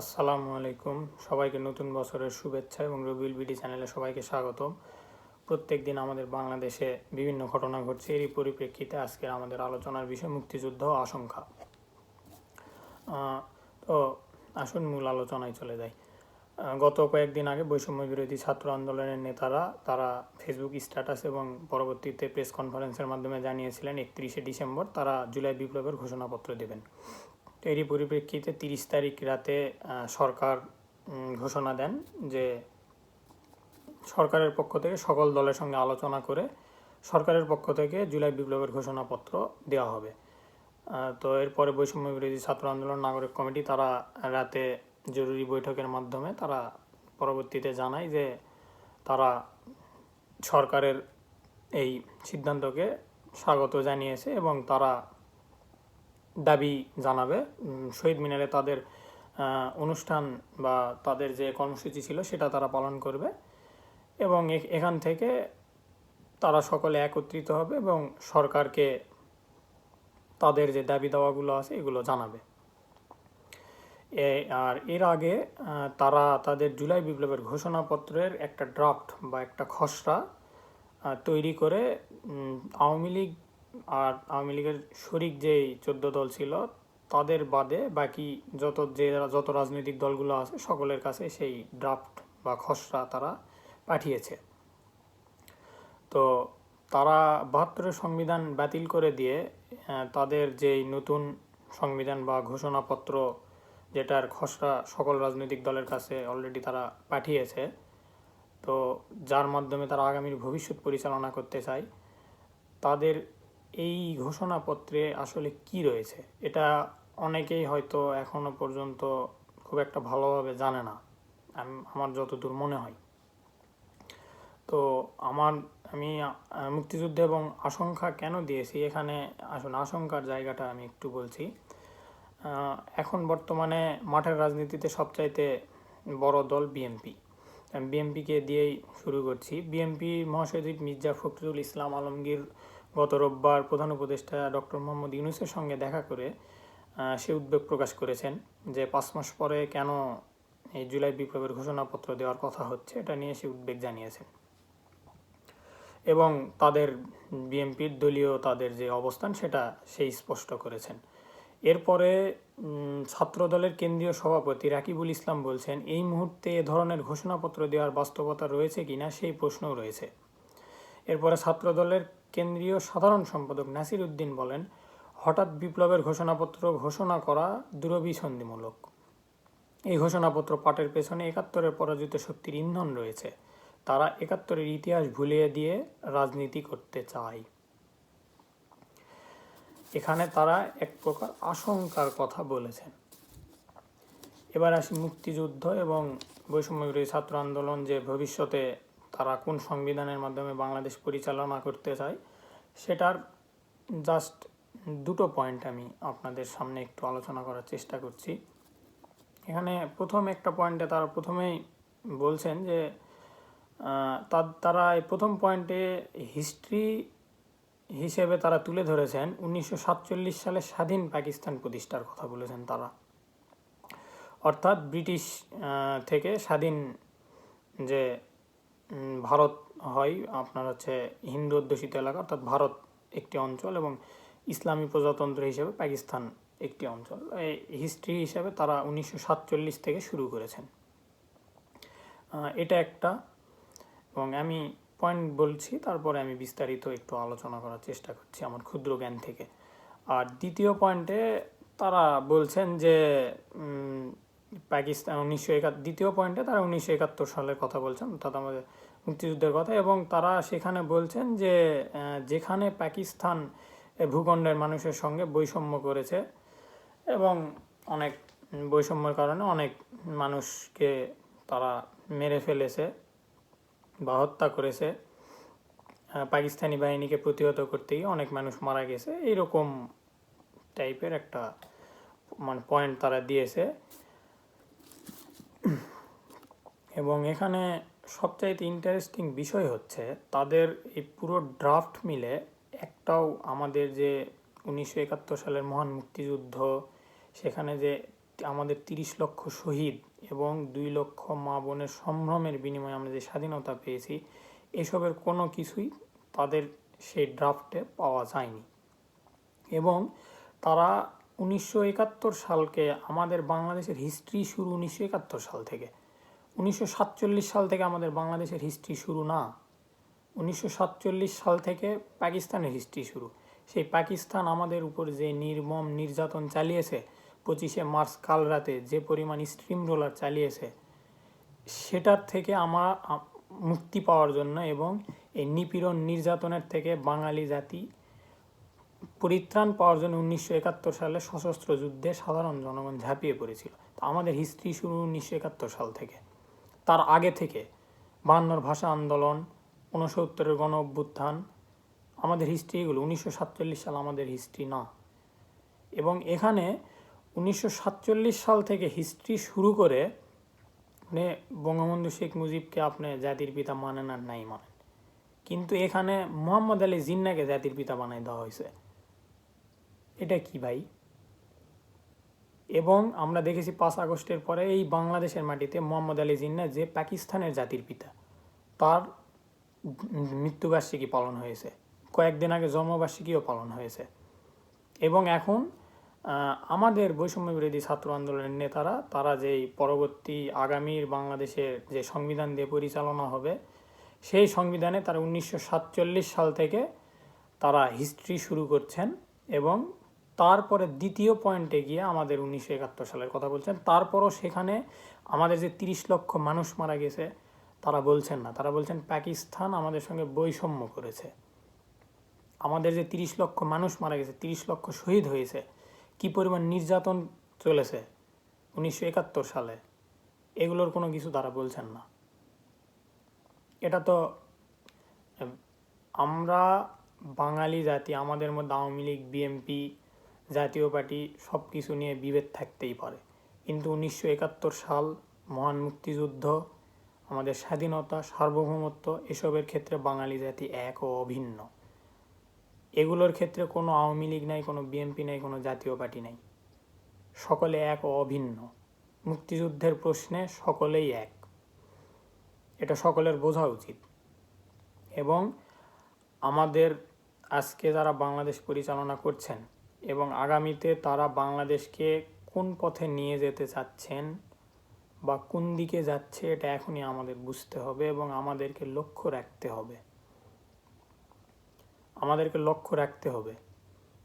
আসসালামু আলাইকুম। সবাইকে নতুন বছরের শুভেচ্ছা এবং রবিউল বিডি চ্যানেলে সবাইকে স্বাগতম। প্রত্যেক দিন আমাদের বাংলাদেশে বিভিন্ন ঘটনা ঘটছে, এরই পরিপ্রেক্ষিতে আজকের আমাদের আলোচনার বিষয় মুক্তিযুদ্ধ আশঙ্কা। তো আসুন মূল আলোচনায় চলে যাই। গত কয়েকদিন আগে বৈষম্য বিরোধী ছাত্র আন্দোলনের নেতারা তারা ফেসবুক স্ট্যাটাস এবং পরবর্তীতে প্রেস কনফারেন্সের মাধ্যমে জানিয়েছিলেন, একত্রিশে ডিসেম্বর তারা জুলাই বিপ্লবের ঘোষণাপত্র দেবেন। এরই পরিপ্রেক্ষিতে তিরিশ তারিখ রাতে সরকার ঘোষণা দেন যে সরকারের পক্ষ থেকে সকল দলের সঙ্গে আলোচনা করে সরকারের পক্ষ থেকে জুলাই বিপ্লবের ঘোষণাপত্র দেওয়া হবে। তো এরপরে বৈষম্য বিরোধী ছাত্র আন্দোলন নাগরিক কমিটি তারা রাতে জরুরি বৈঠকের মাধ্যমে তারা পরবর্তীতে জানায় যে তারা সরকারের এই সিদ্ধান্তকে স্বাগত জানিয়েছে এবং তারা দাবি জানাবে। শহীদ মিনারে তাদের অনুষ্ঠান বা তাদের যে কর্মসূচি ছিল সেটা তারা পালন করবে এবং এখান থেকে তারা সকলে একত্রিত হবে এবং সরকারকে তাদের যে দাবি দাওয়াগুলো আছে এগুলো জানাবে। আর এর আগে তারা তাদের জুলাই বিপ্লবের ঘোষণাপত্রের একটা ড্রাফট বা একটা খসড়া তৈরি করে আওয়ামী লীগ আর আওয়ামী লীগের শরিক যেই চোদ্দ দল ছিল, তাদের বাদে বাকি যত যে যত রাজনৈতিক দলগুলো আছে, সকলের কাছে সেই ড্রাফট বা খসড়া তারা পাঠিয়েছে। তো তারা বাহাত্তরের সংবিধান বাতিল করে দিয়ে তাদের যেই নতুন সংবিধান বা ঘোষণাপত্র যেটার খসড়া সকল রাজনৈতিক দলের কাছে অলরেডি তারা পাঠিয়েছে, তো যার মাধ্যমে তারা আগামীর ভবিষ্যৎ পরিচালনা করতে চায়, তাদের এই ঘোষণাপত্রে আসলে কি রয়েছে? এটা অনেকেই হয়তো এখনও পর্যন্ত খুব একটা ভালোভাবে জানে না। আমার যতদূর মনে হয়। তো আমার, আমি মুক্তিযুদ্ধ এবং আশঙ্কা কেন দিয়েছি? এখানে আসুন, আশঙ্কার জায়গাটা আমি একটু বলছি। এখন বর্তমানে মাঠের রাজনীতিতে সবচাইতে বড় দল বিএনপি। বিএনপিকে দিয়েই শুরু করছি। বিএনপি মহাসচিব মির্জা ফখরুল ইসলাম আলমগীর গত রোববার প্রধান উপদেষ্টা ডক্টর মোহাম্মদ ইউনুসের সঙ্গে দেখা করে সে উদ্বেগ প্রকাশ করেছেন যে পাঁচ মাস পরে কেন এই জুলাই বিপ্লবের ঘোষণাপত্র দেওয়ার কথা হচ্ছে, এটা নিয়ে সে উদ্বেগ জানিয়েছেন। এবং তাদের বিএনপির দলীয় তাদের যে অবস্থান, সেটা সেই স্পষ্ট করেছেন। এরপরে ছাত্রদলের কেন্দ্রীয় সভাপতি রাকিবুল ইসলাম বলছেন, এই মুহূর্তে এ ধরনের ঘোষণাপত্র দেওয়ার বাস্তবতা রয়েছে কিনা সেই প্রশ্নও রয়েছে। এরপরে ছাত্রদলের কেন্দ্রীয় সাধারণ সম্পাদক নাসির উদ্দিন বলেন, হঠাৎ বিপ্লবের ঘোষণাপত্র ঘোষণা করা দুরভিসন্ধিমূলক। এই ঘোষণাপত্র পাঠের পেছনে একাত্তরের পরাজিত শক্তির ইন্ধন রয়েছে। তারা একাত্তরের ইতিহাস ভুলিয়ে দিয়ে রাজনীতি করতে চায়। এখানে তারা এক প্রকার আশঙ্কার কথা বলেছেন। এবার আসি মুক্তিযুদ্ধ এবং বৈষম্য ছাত্র আন্দোলন যে ভবিষ্যতে তারা কোন সংবিধানের মাধ্যমে বাংলাদেশ পরিচালনা করতে চায়, সেটার জাস্ট দুটো পয়েন্ট আমি আপনাদের সামনে একটু আলোচনা করার চেষ্টা করছি। এখানে প্রথম একটা পয়েন্টে তারা প্রথমেই বলছেন যে তার- এই প্রথম পয়েন্টে হিস্ট্রি হিসেবে তারা তুলে ধরেছেন উনিশশো সাতচল্লিশ সালে স্বাধীন পাকিস্তান প্রতিষ্ঠার কথা বলেছেন তারা। অর্থাৎ ব্রিটিশ থেকে স্বাধীন যে ভারত হয় আপনার হচ্ছে হিন্দু অধ্যুষিত এলাকা, অর্থাৎ ভারত একটি অঞ্চল এবং ইসলামী প্রজাতন্ত্র হিসেবে পাকিস্তান একটি অঞ্চল। এই হিস্ট্রি হিসেবে তারা উনিশশো সাতচল্লিশ থেকে শুরু করেছেন। এটা একটা। এবং আমি পয়েন্ট বলছি, তারপরে আমি বিস্তারিত একটু আলোচনা করার চেষ্টা করছি আমার ক্ষুদ্র জ্ঞান থেকে। আর দ্বিতীয় পয়েন্টে তারা বলছেন যে পাকিস্তান উনিশশো একাত্তর, দ্বিতীয় পয়েন্টে তারা উনিশশো একাত্তর সালের কথা বলছেন, অর্থাৎ আমাদের মুক্তিযুদ্ধের কথা। এবং তারা সেখানে বলছেন যে যেখানে পাকিস্তান ভূখণ্ডের মানুষের সঙ্গে বৈষম্য করেছে এবং অনেক বৈষম্যের কারণে অনেক মানুষকে তারা মেরে ফেলেছে বা হত্যা করেছে পাকিস্তানি বাহিনীকে প্রতিহত করতে গিয়ে অনেক মানুষ মারা গেছে। এইরকম টাইপের একটা মানে পয়েন্ট তারা দিয়েছে। এবং এখানে সবচাইতে ইন্টারেস্টিং বিষয় হচ্ছে তাদের এই পুরো ড্রাফট মিলে একটাও আমাদের যে উনিশশো একাত্তর সালের মহান মুক্তিযুদ্ধ, সেখানে যে আমাদের তিরিশ লক্ষ শহীদ এবং দুই লক্ষ মা বোনের সম্ভ্রমের বিনিময়ে আমরা যে স্বাধীনতা পেয়েছি, এসবের কোনো কিছুই তাদের সেই ড্রাফটে পাওয়া যায়নি। এবং তারা উনিশশো একাত্তর সালকে আমাদের বাংলাদেশের হিস্ট্রি শুরু উনিশশো একাত্তর সাল থেকে। উনিশশো সাতচল্লিশ সাল থেকে আমাদের বাংলাদেশের হিস্ট্রি শুরু না। উনিশশো সাতচল্লিশ সাল থেকে পাকিস্তানের হিস্ট্রি শুরু। সেই পাকিস্তান আমাদের উপর যে নির্মম নির্যাতন চালিয়েছে, পঁচিশে মার্চ কাল রাতে যে পরিমাণ স্ট্রিম রোলার চালিয়েছে, সেটার থেকে আমার মুক্তি পাওয়ার জন্য এবং এই নিপীড়ন নির্যাতনের থেকে বাঙালি জাতি পরিত্রাণ পাওয়ার জন্য উনিশশো একাত্তর সালে সশস্ত্র যুদ্ধে সাধারণ জনগণ ঝাঁপিয়ে পড়েছিল। তো আমাদের হিস্ট্রি শুরু উনিশশো একাত্তর সাল থেকে। তার আগে থেকে। বায়ান্নর ভাষা আন্দোলন, ঊনসত্তরের গণ অভ্যুত্থান আমাদের হিস্ট্রি এগুলো, উনিশশো সাতচল্লিশ সাল আমাদের হিস্ট্রি না। এবং এখানে উনিশশো সাতচল্লিশ সাল থেকে হিস্ট্রি শুরু করে মানে বঙ্গবন্ধু শেখ মুজিবকে আপনি জাতির পিতা মানেন আর নাই মানেন। কিন্তু এখানে মোহাম্মদ আলী জিন্নাকে জাতির পিতা বানাই দেওয়া হয়েছে। এটা কি ভাই? এবং আমরা দেখেছি পাঁচ আগস্টের পরে এই বাংলাদেশের মাটিতে মোহাম্মদ আলী জিন্না যে পাকিস্তানের জাতির পিতা, তার মৃত্যুবার্ষিকী পালন হয়েছে। কয়েকদিন আগে জন্মবার্ষিকীও পালন হয়েছে। এবং এখন আমাদের বৈষম্য বিরোধী ছাত্র আন্দোলনের নেতারা, তারা যেই পরবর্তী আগামীর বাংলাদেশের যে সংবিধান দিয়ে পরিচালনা হবে, সেই সংবিধানে তারা উনিশশো সাতচল্লিশ সাল থেকে তারা হিস্ট্রি শুরু করছেন এবং তারপরে দ্বিতীয় পয়েন্টে গিয়ে আমাদের উনিশশো একাত্তর সালের কথা বলছেন। তারপরও সেখানে আমাদের যে তিরিশ লক্ষ মানুষ মারা গেছে, তারা বলছেন না। তারা বলছেন, পাকিস্তান আমাদের সঙ্গে বৈষম্য করেছে। আমাদের যে তিরিশ লক্ষ মানুষ মারা গেছে, তিরিশ লক্ষ শহীদ হয়েছে, কি পরিমাণ নির্যাতন চলেছে উনিশশো একাত্তর সালে? এগুলোর কোনো কিছু তারা বলছেন না। এটা তো, আমরা বাঙালি জাতি, আমাদের মধ্যে আওয়ামী লীগ, বিএনপি জাতীয় পার্টি সব কিছু নিয়ে বিভেদ থাকতেই পারে। কিন্তু উনিশশো একাত্তর সাল মহান মুক্তিযুদ্ধ, আমাদের স্বাধীনতা, সার্বভৌমত্ব, এসবের ক্ষেত্রে বাঙালি জাতি এক ও অভিন্ন। এগুলোর ক্ষেত্রে কোনো আওয়ামী লীগ নাই, কোনো বিএনপি নাই, কোনো জাতীয় পার্টি নাই। সকলে এক ও অভিন্ন। মুক্তিযুদ্ধের প্রশ্নে সকলেই এক। এটা সকলের বোঝা উচিত। এবং আমাদের আজকে যারা বাংলাদেশ পরিচালনা করছেন এবং আগামীতে তারা বাংলাদেশকে কোন পথে নিয়ে যেতে চাচ্ছেন বা কোন দিকে যাচ্ছে, এটা এখনই আমাদের বুঝতে হবে এবং আমাদেরকে লক্ষ্য রাখতে হবে। আমাদেরকে লক্ষ্য রাখতে হবে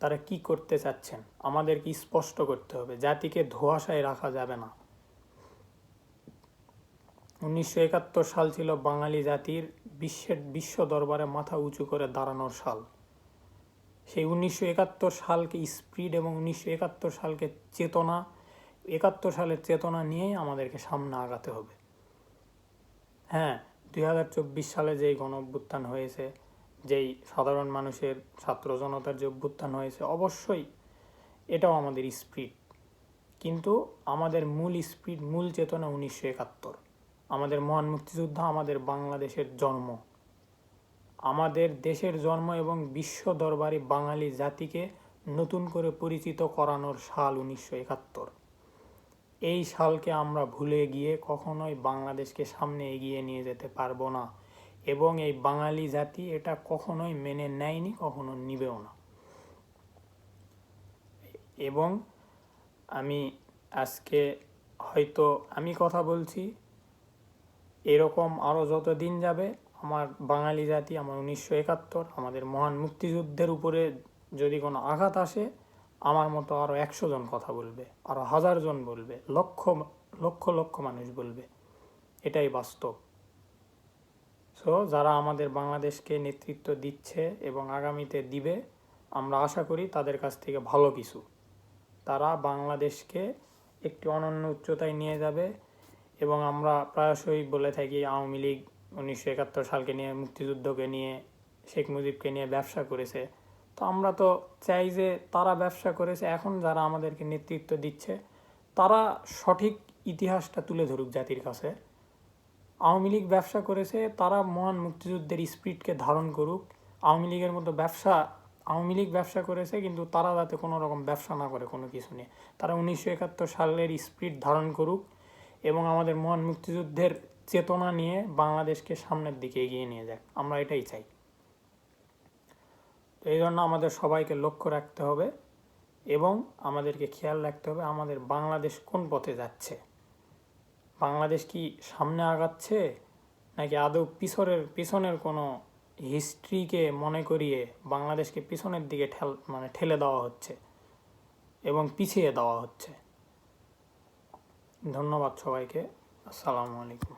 তারা কি করতে চাচ্ছেন। আমাদেরকে স্পষ্ট করতে হবে, জাতিকে ধোঁয়াশায় রাখা যাবে না। উনিশশো একাত্তর সাল ছিল বাঙালি জাতির বিশ্বের বিশ্ব দরবারে মাথা উঁচু করে দাঁড়ানোর সাল। সেই উনিশশো একাত্তর সালকে স্পিড এবং উনিশশো একাত্তর সালকে চেতনা, একাত্তর সালের চেতনা নিয়েই আমাদেরকে সামনে আগাতে হবে। হ্যাঁ দুই হাজার চব্বিশ সালে যেই গণ অভ্যুত্থান হয়েছে, যেই সাধারণ মানুষের, ছাত্র জনতার যে অভ্যুত্থান হয়েছে, অবশ্যই এটাও আমাদের স্পিড। কিন্তু আমাদের মূল স্পিড, মূল চেতনা উনিশশো একাত্তর। আমাদের মহান মুক্তিযুদ্ধ, আমাদের বাংলাদেশের জন্ম। আমাদের দেশের জন্ম এবং বিশ্ব দরবারে বাঙালি জাতিকে নতুন করে পরিচিত করানোর সাল উনিশশো একাত্তর। এই সালকে আমরা ভুলে গিয়ে কখনোই বাংলাদেশকে সামনে এগিয়ে নিয়ে যেতে পারব না এবং এই বাঙালি জাতি এটা কখনোই মেনে নেয়নি, কখনো নিবেও না। এবং আমি আজকে হয়তো আমি কথা বলছি, এরকম আরও যত দিন যাবে আমার বাঙালি জাতি, আমার উনিশশো একাত্তর, আমাদের মহান মুক্তিযুদ্ধের উপরে যদি কোনো আঘাত আসে, আমার মতো আরও একশো জন কথা বলবে আরও হাজার জন বলবে, লক্ষ লক্ষ লক্ষ মানুষ বলবে। এটাই বাস্তব। সো যারা আমাদের বাংলাদেশকে নেতৃত্ব দিচ্ছে এবং আগামীতে দিবে, আমরা আশা করি তাদের কাছ থেকে ভালো কিছু। তারা বাংলাদেশকে একটি অনন্য উচ্চতায় নিয়ে যাবে এবং আমরা প্রায়শই বলে থাকি আওয়ামী লীগ উনিশশো একাত্তর সালকে নিয়ে, মুক্তিযুদ্ধকে নিয়ে, শেখ মুজিবকে নিয়ে ব্যবসা করেছে। তো আমরা তো চাই যে তারা ব্যবসা করেছে, এখন যারা আমাদেরকে নেতৃত্ব দিচ্ছে, তারা সঠিক ইতিহাসটা তুলে ধরুক জাতির কাছে। আওয়ামী লীগ ব্যবসা করেছে, তারা মহান মুক্তিযুদ্ধের স্পিরিটকে ধারণ করুক। আওয়ামী লীগের মতো ব্যবসা, আওয়ামী লীগ ব্যবসা করেছে, কিন্তু তারা যাতে কোনো রকম ব্যবসা না করে কোনো কিছু নিয়ে। তারা উনিশশো একাত্তর সালের স্পিরিট ধারণ করুক এবং আমাদের মহান মুক্তিযুদ্ধের চেতনা নিয়ে বাংলাদেশকে সামনের দিকে এগিয়ে নিয়ে যাক। আমরা এটাই চাই। তো এই জন্য আমাদের সবাইকে লক্ষ্য রাখতে হবে এবং আমাদেরকে খেয়াল রাখতে হবে আমাদের বাংলাদেশ কোন পথে যাচ্ছে। বাংলাদেশ কি সামনে আগাচ্ছে নাকি আদৌ পিছনের পিছনের কোনো হিস্ট্রিকে মনে করিয়ে বাংলাদেশকে পিছনের দিকে ঠেল মানে ঠেলে দেওয়া হচ্ছে এবং পিছিয়ে দেওয়া হচ্ছে? ধন্যবাদ সবাইকে। আসসালামু আলাইকুম।